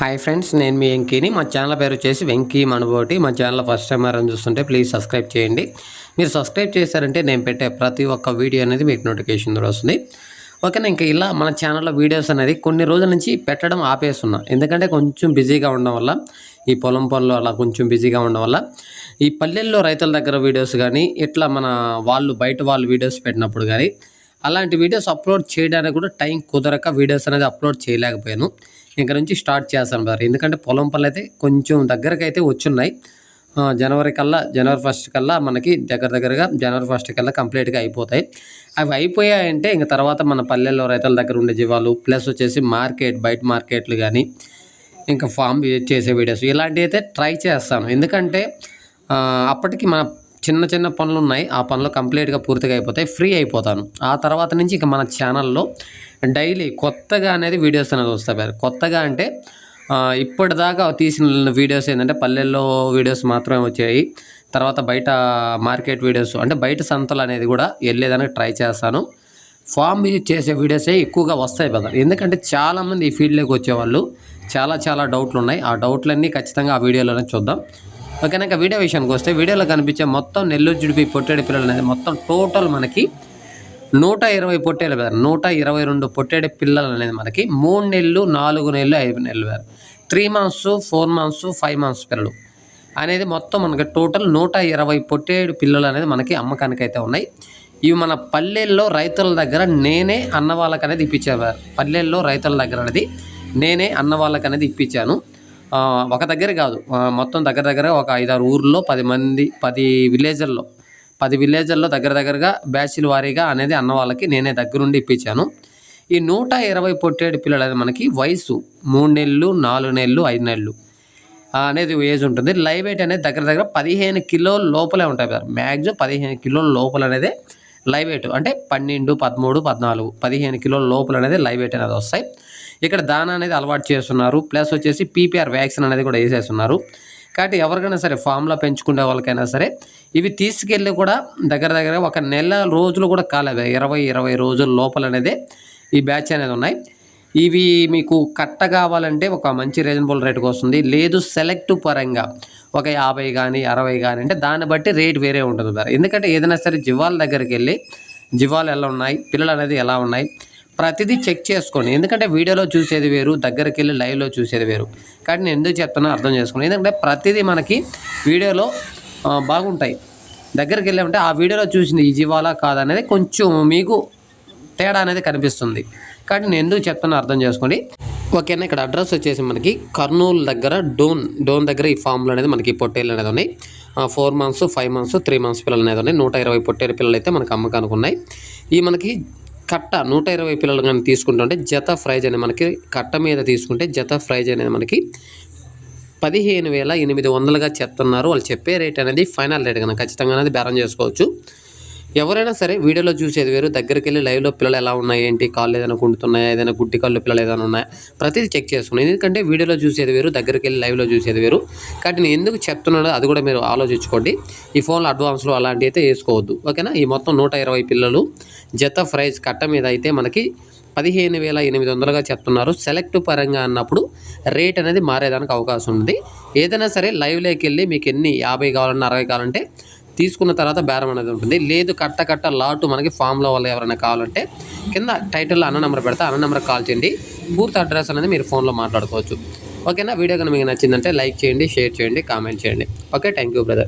Hi friends నేను మీ వెంకీని. మా channel పేరు వచ్చేసి వెంకీ మనబోటి. మా ఛానల్ ఫస్ట్ టైం ఎవరైనా చూస్తుంటే ప్లీజ్ సబ్స్క్రైబ్ చేయండి. మీరు సబ్స్క్రైబ్ చేశారంటే నేను పెట్టే ప్రతి ఒక్క వీడియో అనేది మీకు నోటిఫికేషన్ ద్వారా వస్తుంది. ఓకేనా ఇంకా ఇలా మన ఛానల్లో వీడియోస్ అనేది కొన్ని రోజుల నుంచి పెట్టడం ఆపేస్తున్నా. ఎందుకంటే కొంచెం బిజీగా ఉండడం వల్ల ఈ పొలం పనులు అలా కొంచెం బిజీగా ఉండడం వల్ల ఈ పల్లెల్లో రైతుల దగ్గర వీడియోస్ కానీ ఇట్లా మన వాళ్ళు బయట వాళ్ళు వీడియోస్ పెట్టినప్పుడు కానీ అలాంటి వీడియోస్ అప్లోడ్ చేయడానికి కూడా టైం కుదరక వీడియోస్ అనేది అప్లోడ్ చేయలేకపోయాను. ఇక్కడ నుంచి స్టార్ట్ చేస్తాను సార్ ఎందుకంటే పొలం పనులు అయితే కొంచెం దగ్గరకు అయితే వచ్చున్నాయి జనవరి కల్లా జనవరి ఫస్ట్ కల్లా మనకి దగ్గర దగ్గరగా జనవరి ఫస్ట్ కల్లా కంప్లీట్గా అయిపోతాయి. అవి అయిపోయాయంటే ఇంక తర్వాత మన పల్లెల్లో రైతుల దగ్గర ఉండే జీవాలు ప్లస్ వచ్చేసి మార్కెట్ బయట మార్కెట్లు కానీ ఇంకా ఫామ్ చేసే వీడియోస్ ఇలాంటివి అయితే ట్రై చేస్తాను. ఎందుకంటే అప్పటికి మన చిన్న చిన్న పనులు ఉన్నాయి ఆ పనులు కంప్లీట్గా పూర్తిగా అయిపోతాయి ఫ్రీ అయిపోతాను. ఆ తర్వాత నుంచి ఇక మన ఛానల్లో డైలీ కొత్తగా అనేది వీడియోస్ అనేది వస్తాయి కొత్తగా అంటే ఇప్పటిదాకా తీసిన వీడియోస్ ఏంటంటే పల్లెల్లో వీడియోస్ మాత్రమే వచ్చాయి. తర్వాత బయట మార్కెట్ వీడియోస్ అంటే బయట సంతలు అనేది కూడా వెళ్ళేదానికి ట్రై చేస్తాను. ఫామ్ యూజ్ చేసే వీడియోసే ఎక్కువగా వస్తాయి కదా ఎందుకంటే చాలామంది ఈ ఫీల్డ్లోకి వచ్చేవాళ్ళు చాలా చాలా డౌట్లు ఉన్నాయి ఆ డౌట్లన్నీ ఖచ్చితంగా ఆ వీడియోలోనే చూద్దాం. ఓకేనా ఇంకా వీడియో విషయానికి వస్తే వీడియోలో కనిపించే మొత్తం నెల్లూరు జుడిపి పొట్టేడు పిల్లలు అనేది మొత్తం టోటల్ మనకి నూట ఇరవై పొట్టేలు పేరు నూట ఇరవై రెండు పొట్టేడు పిల్లలు అనేది మనకి మూడు నెలలు నాలుగు నెలలు ఐదు నెలలు వేరు. Three months four months five months పిల్లలు అనేది మొత్తం మనకి టోటల్ నూట ఇరవై పొట్టేడు పిల్లలు అనేది మనకి అమ్మకానికి అయితే ఉన్నాయి. ఇవి మన పల్లెల్లో రైతుల దగ్గర నేనే అన్న వాళ్ళకనేది ఇప్పించాను. పల్లెల్లో రైతుల దగ్గర అనేది నేనే అన్న వాళ్ళకి అనేది ఇప్పించాను. ఒక దగ్గర కాదు. మొత్తం దగ్గర దగ్గర ఒక ఐదారు ఊర్లో పది మంది పది విలేజ్ల్లో పది విలేజ్ల్లో దగ్గర దగ్గరగా బ్యాచ్ల వారీగా అనేది అన్న వాళ్ళకి నేనే దగ్గరుండి ఇప్పించాను. ఈ నూట ఇరవై పొట్టేడు పిల్లలు అనేది మనకి వయసు మూడు నెలలు నాలుగు నెలలు ఐదు నెలలు అనేది ఏజ్ ఉంటుంది. లైవ్ వెయిట్ అనేది దగ్గర దగ్గర పదిహేను కిలోల లోపలే ఉంటాయి సార్. మ్యాక్సిమం పదిహేను కిలోల లోపల అనేది లైవ్ వెయిట్ అంటే పన్నెండు పదమూడు పద్నాలుగు పదిహేను కిలోల లోపల అనేది లైవ్ వెయిట్ అనేది వస్తాయి. ఇక్కడ దానా అనేది అలవాటు చేస్తున్నారు. ప్లస్ వచ్చేసి పీపీఆర్ వ్యాక్సిన్ అనేది కూడా వేసేస్తున్నారు. కాబట్టి ఎవరికైనా సరే ఫామ్లో పెంచుకునే వాళ్ళకైనా సరే ఇవి తీసుకెళ్ళి కూడా దగ్గర దగ్గర ఒక నెల రోజులు కూడా కాలేదు. ఇరవై ఇరవై రోజుల లోపల అనేది ఈ బ్యాచ్ అనేది ఉన్నాయి. ఇవి మీకు కట్ట కావాలంటే ఒక మంచి రీజనబుల్ రేట్కి వస్తుంది. లేదు సెలెక్ట్ పరంగా ఒక యాభై కానీ అరవై కానీ అంటే దాన్ని బట్టి రేట్ వేరే ఉంటుంది. సార్ ఎందుకంటే ఏదైనా సరే జివాల దగ్గరికి వెళ్ళి జివాలు ఎలా ఉన్నాయి పిల్లలు అనేది ఎలా ఉన్నాయి ప్రతిదీ చెక్ చేసుకోండి ఎందుకంటే వీడియోలో చూసేది వేరు దగ్గరికి వెళ్ళి లైవ్లో చూసేది వేరు. కానీ నేను ఎందుకు చెప్తున్నా అర్థం చేసుకోండి ఎందుకంటే ప్రతిదీ మనకి వీడియోలో బాగుంటాయి. దగ్గరికి వెళ్ళామంటే ఆ వీడియోలో చూసింది ఈ జీవాలా కాదనేది కొంచెం మీకు తేడా అనేది కనిపిస్తుంది. కానీ నేను ఎందుకు చెప్తున్నా అర్థం చేసుకోండి ఓకేనా ఇక్కడ అడ్రస్ వచ్చేసి మనకి కర్నూలు దగ్గర డోన్ డోన్ దగ్గర ఈ ఫామ్లు అనేది మనకి పొట్టేలు అనేది ఉన్నాయి. Four months five months three months పిల్లలు అనేది ఉన్నాయి. నూట ఇరవై పొట్టేలు పిల్లలు అయితే మనకి అమ్మకానికి ఉన్నాయి. ఈ మనకి కట్ట నూట ఇరవై పిల్లలు కానీ తీసుకుంటుంటే జత ప్రైజ్ అనేది మనకి కట్ట మీద తీసుకుంటే జత ప్రైజ్ అనేది మనకి పదిహేను వేల ఎనిమిది వందలుగా చెప్తున్నారు. వాళ్ళు చెప్పే రేట్ అనేది ఫైనల్ రేట్ కనుక ఖచ్చితంగా అనేది బేరం చేసుకోవచ్చు. ఎవరైనా సరే వీడియోలో చూసేది వేరు. దగ్గరికి వెళ్ళి లైవ్లో పిల్లలు ఎలా ఉన్నాయి ఏంటి? కాళ్ళు ఏదైనా కుంటున్నాయా? ఏదైనా గుడ్డి కాళ్ళు పిల్లలు ఏదైనా ఉన్నాయా? ప్రతిదీ చెక్ చేసుకున్నాను ఎందుకంటే వీడియోలో చూసేది వేరు దగ్గరికి వెళ్ళి లైవ్లో చూసేది వేరు. కాబట్టి నేను ఎందుకు చెప్తున్నాడో అది కూడా మీరు ఆలోచించుకోండి. ఈ ఫోన్లో అడ్వాన్స్లో అలాంటివి అయితే వేసుకోవద్దు. ఓకేనా? ఈ మొత్తం నూట ఇరవై పిల్లలు జత ప్రైజ్ కట్ట మీద అయితే మనకి పదిహేను వేల ఎనిమిది వందలుగా చెప్తున్నారు. సెలెక్ట్ పరంగా అన్నప్పుడు రేట్ అనేది మారేదానికి అవకాశం ఉంది. ఏదైనా సరే లైవ్లోకి వెళ్ళి మీకు ఎన్ని యాభై కావాలన్నా అరవై కావాలంటే తీసుకున్న తర్వాత బేరం అనేది ఉంటుంది. లేదు కట్ట కట్ట లాటు మనకి ఫామ్లో వాళ్ళు ఎవరైనా కావాలంటే కింద టైటిల్లో అన్న నెంబర్ పెడితే అన్న నెంబర్ కాల్ చేయండి. పూర్తి అడ్రస్ అనేది మీరు ఫోన్లో మాట్లాడుకోవచ్చు. ఓకేనా? వీడియో కనుక మీకు నచ్చిందంటే లైక్ చేయండి షేర్ చేయండి కామెంట్ చేయండి. Okay thank you brother.